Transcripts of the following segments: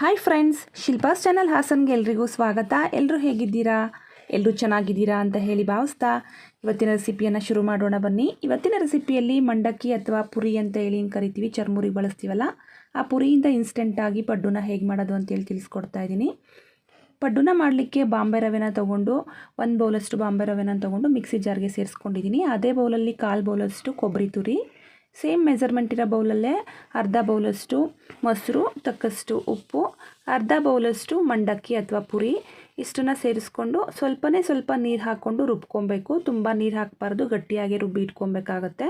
Hi friends Shilpa's channel ಹಾಸನ್ಗೆ ಎಲ್ರಿಗೂ ಸ್ವಾಗತ. ಎಲ್ಲರೂ ಹೇಗಿದ್ದೀರಾ? ಎಲ್ಲರೂ ಚೆನ್ನಾಗಿದ್ದೀರಾ ಅಂತ ಹೇಳಿ ಭಾವಿಸ್ತಾ ಇವತ್ತಿನ ರೆಸಿಪಿಯನ್ನು ಶುರು ಮಾಡೋಣ ಬನ್ನಿ. ಇವತ್ತಿನ ರೆಸಿಪಿಯಲ್ಲಿ ಮಂಡಕ್ಕಿ ಅಥವಾ ಪುರಿ ಅಂತ ಹೇಳಿ ಏನು ಕರಿತೀವಿ. ಚರ್ಮುರಿ ಬಳಸ್ತೀವಲ್ಲ, ಆ ಪುರಿಯಿಂದ ಇನ್ಸ್ಟೆಂಟಾಗಿ ಪಡ್ಡುನ ಹೇಗೆ ಮಾಡೋದು ಅಂತೇಳಿ ತಿಳಿಸ್ಕೊಡ್ತಾ ಇದ್ದೀನಿ. ಪಡ್ಡುನ ಮಾಡಲಿಕ್ಕೆ ಬಾಂಬೆ ರವೆನ ತೊಗೊಂಡು, ಒಂದು ಬೌಲಷ್ಟು ಬಾಂಬೆ ರವೆನ ತೊಗೊಂಡು ಮಿಕ್ಸಿ ಜಾರ್ಗೆ ಸೇರಿಸ್ಕೊಂಡಿದ್ದೀನಿ. ಅದೇ ಬೌಲಲ್ಲಿ ಕಾಲು ಬೌಲಷ್ಟು ಕೊಬ್ಬರಿ ತುರಿ ಸೇಮ್ ಮೆಜರ್ಮೆಂಟ್ ಇರೋ ಬೌಲಲ್ಲೇ ಅರ್ಧ ಬೌಲಷ್ಟು ಮೊಸರು, ತಕ್ಕಷ್ಟು ಉಪ್ಪು, ಅರ್ಧ ಬೌಲಷ್ಟು ಮಂಡಕ್ಕಿ ಅಥವಾ ಪುರಿ ಇಷ್ಟನ್ನು ಸೇರಿಸ್ಕೊಂಡು ಸ್ವಲ್ಪನೇ ಸ್ವಲ್ಪ ನೀರು ಹಾಕ್ಕೊಂಡು ರುಬ್ಕೊಬೇಕು. ತುಂಬ ನೀರು ಹಾಕಬಾರ್ದು, ಗಟ್ಟಿಯಾಗಿ ರುಬ್ಬಿ ಇಟ್ಕೊಬೇಕಾಗತ್ತೆ.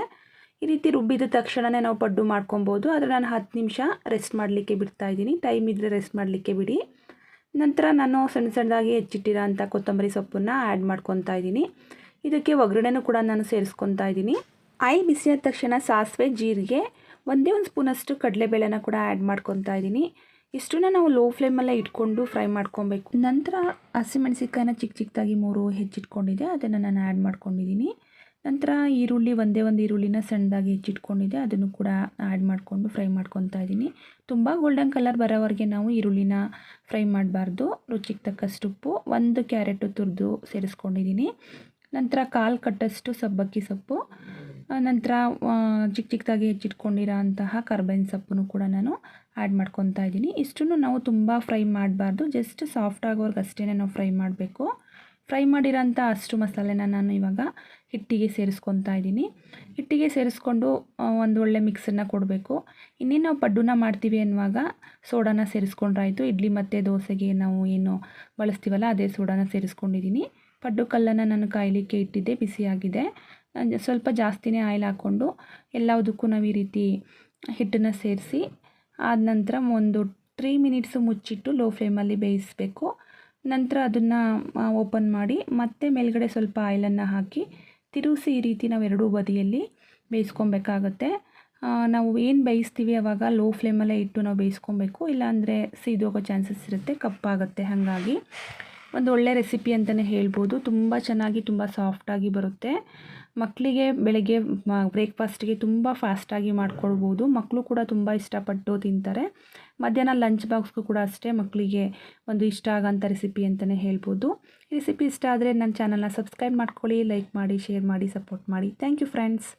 ಈ ರೀತಿ ರುಬ್ಬಿದ ತಕ್ಷಣವೇ ನಾವು ಪಡ್ಡು ಮಾಡ್ಕೊಬೋದು. ಆದರೆ ನಾನು ಹತ್ತು ನಿಮಿಷ ರೆಸ್ಟ್ ಮಾಡಲಿಕ್ಕೆ ಬಿಡ್ತಾಯಿದ್ದೀನಿ ಟೈಮ್ ಇದ್ದರೆ ರೆಸ್ಟ್ ಮಾಡಲಿಕ್ಕೆ ಬಿಡಿ. ನಂತರ ನಾನು ಸಣ್ಣ ಸಣ್ಣದಾಗಿ ಹೆಚ್ಚಿಟ್ಟಿರೋ ಅಂಥ ಕೊತ್ತಂಬರಿ ಸೊಪ್ಪನ್ನು ಆ್ಯಡ್ ಮಾಡ್ಕೊತಾ ಇದ್ದೀನಿ. ಇದಕ್ಕೆ ಒಗ್ಗರಣೆನೂ ಕೂಡ ನಾನು ಸೇರಿಸ್ಕೊತಾ ಇದ್ದೀನಿ. ಆಯಿಲ್ ಆದ ತಕ್ಷಣ ಸಾಸಿವೆ, ಜೀರಿಗೆ, ಒಂದೇ ಒಂದು ಸ್ಪೂನಷ್ಟು ಕಡಲೆಬೇಳೆನ ಕೂಡ ಆ್ಯಡ್ ಮಾಡ್ಕೊತಾ ಇದ್ದೀನಿ. ಇಷ್ಟನ್ನ ನಾವು ಲೋ ಫ್ಲೇಮಲ್ಲೇ ಇಟ್ಕೊಂಡು ಫ್ರೈ ಮಾಡ್ಕೊಬೇಕು. ನಂತರ ಹಸಿಮೆಣಸಿಕಾಯಿನ ಚಿಕ್ಕ ಚಿಕ್ಕದಾಗಿ ಮೂರು ಹೆಚ್ಚಿಟ್ಕೊಂಡಿದ್ದೆ, ಅದನ್ನು ನಾನು ಆ್ಯಡ್ ಮಾಡ್ಕೊಂಡಿದ್ದೀನಿ. ನಂತರ ಈರುಳ್ಳಿ, ಒಂದೇ ಒಂದು ಈರುಳ್ಳಿನ ಸಣ್ಣದಾಗಿ ಹೆಚ್ಚಿಟ್ಕೊಂಡಿದ್ದೆ, ಅದನ್ನು ಕೂಡ ಆ್ಯಡ್ ಮಾಡಿಕೊಂಡು ಫ್ರೈ ಮಾಡ್ಕೊತಾ ಇದ್ದೀನಿ. ತುಂಬ ಗೋಲ್ಡನ್ ಕಲರ್ ಬರೋವರೆಗೆ ನಾವು ಈರುಳ್ಳಿನ ಫ್ರೈ ಮಾಡಬಾರ್ದು. ರುಚಿಗೆ ತಕ್ಕಷ್ಟು ಉಪ್ಪು, ಒಂದು ಕ್ಯಾರೆಟು ತುರಿದು ಸೇರಿಸ್ಕೊಂಡಿದ್ದೀನಿ. ನಂತರ ಕಾಲು ಕಟ್ಟಷ್ಟು ಸಬ್ಬಕ್ಕಿ ಸೊಪ್ಪು ನಂತರ ಚಿಕ್ಕ ಚಿಕ್ಕದಾಗಿ ಹೆಚ್ಚಿಟ್ಕೊಂಡಿರೋ ಅಂತಹ ಕರ್ಬೇವಿನ ಸೊಪ್ಪನ್ನು ಕೂಡ ನಾನು ಆ್ಯಡ್ ಮಾಡ್ಕೊತಾ ಇದ್ದೀನಿ. ಇಷ್ಟನ್ನು ನಾವು ತುಂಬ ಫ್ರೈ ಮಾಡಬಾರ್ದು. ಜಸ್ಟ್ ಸಾಫ್ಟ್ ಆಗೋರ್ಗೆ ಅಷ್ಟೇ ನಾವು ಫ್ರೈ ಮಾಡಬೇಕು. ಫ್ರೈ ಮಾಡಿರೋಂಥ ಅಷ್ಟು ಮಸಾಲೆನ ನಾನು ಇವಾಗ ಹಿಟ್ಟಿಗೆ ಸೇರಿಸ್ಕೊತಾ ಇದ್ದೀನಿ. ಹಿಟ್ಟಿಗೆ ಸೇರಿಸ್ಕೊಂಡು ಒಂದು ಒಳ್ಳೆ ಮಿಕ್ಸನ್ನು ಕೊಡಬೇಕು. ಇನ್ನೇನು ನಾವು ಪಡ್ಡುನ ಮಾಡ್ತೀವಿ ಅನ್ನುವಾಗ ಸೋಡಾನ ಸೇರಿಸ್ಕೊಂಡ್ರಾಯಿತು. ಇಡ್ಲಿ ಮತ್ತು ದೋಸೆಗೆ ನಾವು ಏನು ಬಳಸ್ತೀವಲ್ಲ, ಅದೇ ಸೋಡಾನ ಸೇರಿಸ್ಕೊಂಡಿದ್ದೀನಿ. ಪಡ್ಡು ಕಲ್ಲನ್ನು ನಾನು ಕಾಯಲಿಕ್ಕೆ ಇಟ್ಟಿದ್ದೆ, ಬಿಸಿಯಾಗಿದೆ. ಸ್ವಲ್ಪ ಜಾಸ್ತಿನೇ ಆಯಿಲ್ ಹಾಕ್ಕೊಂಡು ಎಲ್ಲದಕ್ಕೂ ನಾವು ಈ ರೀತಿ ಹಿಟ್ಟನ್ನು ಸೇರಿಸಿ ಆದ ನಂತರ ಒಂದು ತ್ರೀ ಮಿನಿಟ್ಸು ಮುಚ್ಚಿಟ್ಟು ಲೋ ಫ್ಲೇಮಲ್ಲಿ ಬೇಯಿಸಬೇಕು. ನಂತರ ಅದನ್ನು ಓಪನ್ ಮಾಡಿ ಮತ್ತೆ ಮೇಲ್ಗಡೆ ಸ್ವಲ್ಪ ಆಯಿಲನ್ನು ಹಾಕಿ ತಿರುಗಿಸಿ ಈ ರೀತಿ ನಾವು ಎರಡೂ ಬದಿಯಲ್ಲಿ ಬೇಯಿಸ್ಕೊಬೇಕಾಗತ್ತೆ. ನಾವು ಏನು ಬೇಯಿಸ್ತೀವಿ ಆವಾಗ ಲೋ ಫ್ಲೇಮಲ್ಲೇ ಇಟ್ಟು ನಾವು ಬೇಯಿಸ್ಕೊಬೇಕು. ಇಲ್ಲಾಂದರೆ ಸೀದೋಗೋ ಚಾನ್ಸಸ್ ಇರುತ್ತೆ, ಕಪ್ಪಾಗುತ್ತೆ. ಹಾಗಾಗಿ ಒಂದು ಒಳ್ಳೆ ರೆಸಿಪಿ ಅಂತಲೇ ಹೇಳ್ಬೋದು. ತುಂಬ ಚೆನ್ನಾಗಿ, ತುಂಬ ಸಾಫ್ಟಾಗಿ ಬರುತ್ತೆ. ಮಕ್ಕಳಿಗೆ ಬೆಳಗ್ಗೆ ಬ್ರೇಕ್ಫಾಸ್ಟಿಗೆ ತುಂಬ ಫಾಸ್ಟಾಗಿ ಮಾಡ್ಕೊಳ್ಬೋದು. ಮಕ್ಕಳು ಕೂಡ ತುಂಬ ಇಷ್ಟಪಟ್ಟು ತಿಂತಾರೆ. ಮಧ್ಯಾಹ್ನ ಲಂಚ್ ಬಾಕ್ಸ್ಗೂ ಕೂಡ ಅಷ್ಟೇ ಮಕ್ಕಳಿಗೆ ಒಂದು ಇಷ್ಟ ಆಗೋಂಥ ರೆಸಿಪಿ ಅಂತಲೇ ಹೇಳ್ಬೋದು. ರೆಸಿಪಿ ಇಷ್ಟ ಆದರೆ ನನ್ನ ಚಾನಲ್ನ ಸಬ್ಸ್ಕ್ರೈಬ್ ಮಾಡ್ಕೊಳ್ಳಿ ಲೈಕ್ ಮಾಡಿ ಶೇರ್ ಮಾಡಿ ಸಪೋರ್ಟ್ ಮಾಡಿ. Thank you friends